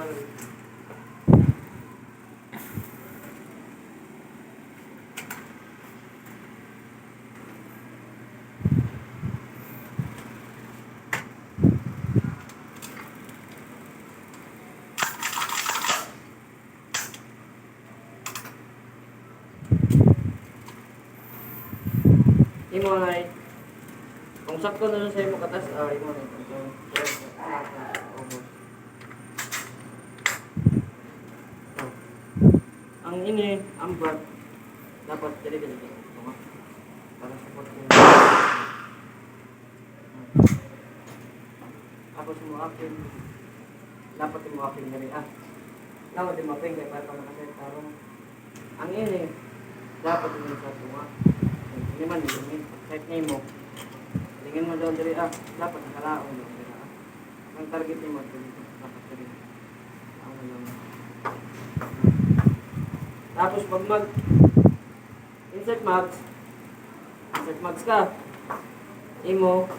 Imo na kung sakto na sa imo katas, ah, imo na ito. Ang ini, ang bag, dapat dili dili. Tama. Para support ko. Tapos mo akin, dapat mo akin rin. Ah, dapat mo akin kaya para makasaya tarong. Ang ini, dapat mo sa tunga. Hindi man, hindi. Kahit name mo, tingin mo doon diri, ah, dapat nakalaon doon diri. Ah. Ang target mo, dito, dapat diri. Ano lang. Tapos pag mag insert mags, insert mags ka, imo,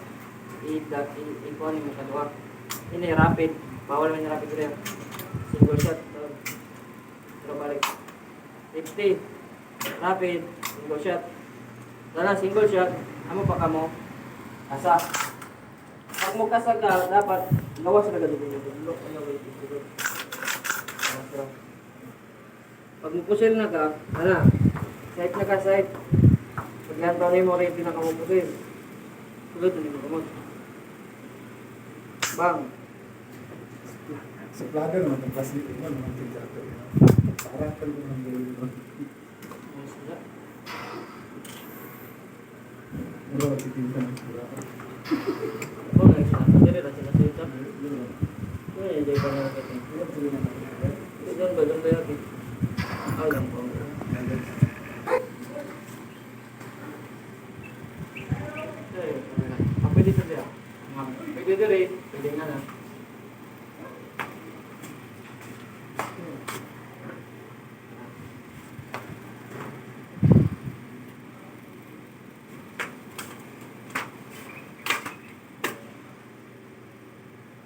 i-ikuha mo kadua. Ini rapid, bawal man yung rapid diri. Single shot, pero balik. 50, rapid, single shot. Dala, single shot, amo pa ka mo, asa. Pag mo kasag ka, dapat gawas na gado dito. Look, ano ba ito? Pag mupusil na ka, ana, site na ka site. Pag yan pa mo ready na ka mupusil. Sulod na mo kamot. Bang. Suplado naman ang klase ito naman ang tindato. Para pa rin ang gawin mo. Na. Pero titinda ng pura. Oh, nag sila. Dili ra sila sa ito. Uy, enjoy pa na. Ito doon ba? Doon ba yun? Ah, lang po. Eh, ah, pwede sa diya. Ah, Pwede diri. Pwede nga na.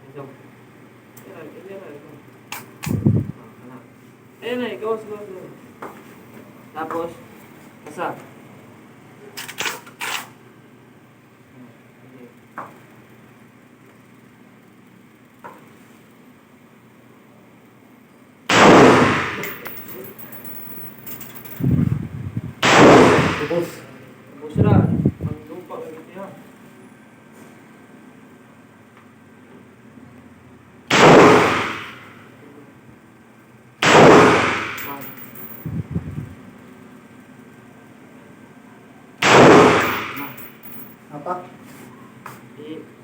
Ito. Ayan, ayan, na, ikaw, ikaw, ikaw. Tapos. Tapos, Tapos na, ang lupa, ganito yan. Ah. Ah. Apa? I-